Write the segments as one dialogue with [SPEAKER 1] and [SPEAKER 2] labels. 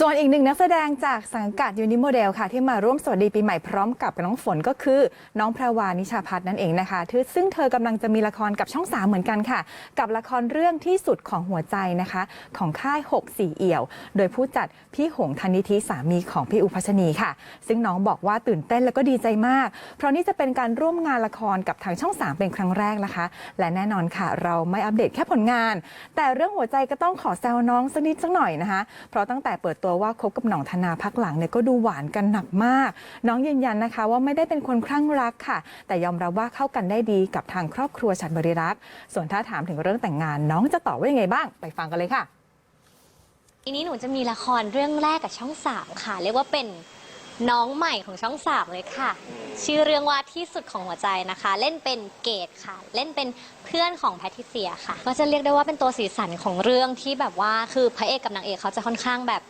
[SPEAKER 1] ส่วนอีกหนึ่งนักแสดงจากสังกัดยูนิโมเดลค่ะ ที่มาร่วมสวัสดีปีใหม่พร้อมกับน้องฝนก็คือ น้องแพรวานิชาพัฒน์นั่นเองนะคะที่ซึ่งเธอกำลังจะมีละครกับช่องสามเหมือนกันค่ะ กับละครเรื่องที่สุดของหัวใจนะคะ ของค่าย 6 4 เอี่ยว โดยผู้จัดพี่หงธนิธิสามีของพี่อุพัชนีค่ะ ซึ่งน้องบอกว่าตื่นเต้นแล้วก็ดีใจมาก เพราะนี่จะเป็นการร่วมงานละครกับทางช่อง3เป็นครั้งแรกนะคะ และแน่นอนค่ะ เราไม่อัปเดตแค่ผลงาน แต่เรื่องหัวใจก็ต้องขอแซวน้องสักนิดสักหน่อยนะคะ เพราะตั้งแต่เปิดตัวว่าคบกับหน่องธนาพักหลังเนี่ยก็ดูหวานกันหนักมาก น้องยืนยันนะคะว่าไม่ได้เป็นคนคลั่งรักค่ะ แต่ยอมรับว่าเข้ากันได้ดีกับทางครอบครัวฉัดบริรักษ์ส่วนถ้าถามถึงเรื่องแต่งงาน น้องจะตอบว่ายังไงบ้างไปฟังกันเลยค่ะ
[SPEAKER 2] ทีนี้หนูจะมีละครเรื่องแรกกับช่องสามค่ะ เรียกว่าเป็นน้องใหม่ของช่องสามเลยค่ะ ชื่อเรื่องว่าที่สุดของหัวใจนะคะ เล่นเป็นเกดค่ะ เล่นเป็นเพื่อนของแพทิเซียค่ะ ก็จะเรียกได้ว่าเป็นตัวสีสันของเรื่องที่แบบว่าคือพระเอกกับนางเอกเขาจะค่อนข้างแบบ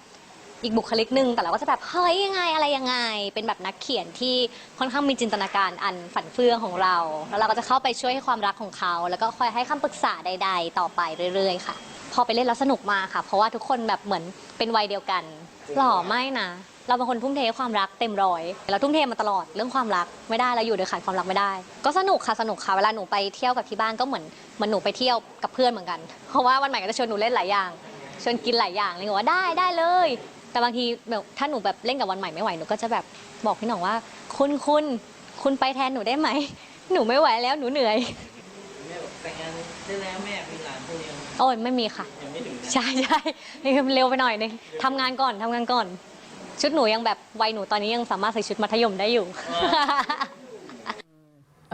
[SPEAKER 2] อีกบุคลิกหนึ่งแต่เราก็จะแบบเฮ้ยยังไงอะไรยังไง เป็นแบบนักเขียนที่ค่อนข้างมีจินตนาการอันฝันเฟื่องของเรา แล้วเราก็จะเข้าไปช่วยให้ความรักของเขา แล้วก็คอยให้คำปรึกษาใด ๆ ต่อไปเรื่อย ๆ ค่ะ พอไปเล่นแล้วสนุกมากค่ะ เพราะว่าทุกคนแบบเหมือนเป็นวัยเดียวกัน หล่อไม่นะ เราเป็นคนทุ่มเทความรักเต็มร้อยเราทุ่มเทมาตลอดเรื่องความรักไม่ได้เราอยู่โดยขาดความรักไม่ได้ ก็สนุกค่ะสนุกค่ะเวลาหนูไปเที่ยวกับที่บ้านก็เหมือนเหมือนหนูไปเที่ยวกับเพื่อนเหมือนกัน เพราะว่าวันใหม่ก็จะชวนหนูเล่นหลายอย่างชวนกินหลายอย่างเลยหนูว่าได้ได้เลย แต่บางทีแบบถ้าหนูแบบเล่นกับวันใหม่ไม่ไหวหนูก็จะแบบบอกพี่หน่องว่า คุณคุณคุณไปแทนหนูได้ไหม หนูไม่ไหวแล้วหนูเหนื่อย
[SPEAKER 3] แม่บอกแต่งงานได้แล้วแม่มีหลานคนเดียว
[SPEAKER 2] โอ้ยไม่มีค่ะ
[SPEAKER 3] ยังไม่ถึง
[SPEAKER 2] ใช่ใช่นี่คือเร็วไปหน่อยนึงทำงานก่อนทำงานก่อน ชุดหนูยังแบบวัยหนูตอนนี้ยังสามารถใส่ชุดมัธยมได้อยู่
[SPEAKER 1] เ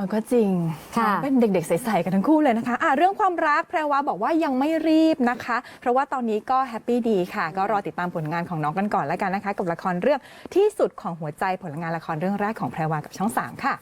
[SPEAKER 1] ออก็จริง
[SPEAKER 2] ค่ะ
[SPEAKER 1] น้องเป็นเด็กๆ ใสๆกันทั้งคู่เลยนะคะอะเรื่องความรักแพรวาบอกว่ายังไม่รีบนะคะ เพราะว่าตอนนี้ก็แฮปปี้ดีค่ะ ก็รอติดตามผลงานของน้องกันก่อนแล้วกันนะคะ กับละครเรื่องที่สุดของหัวใจผลงานละครเรื่องแรกของแพรวากับช่อง 3 ค่ะ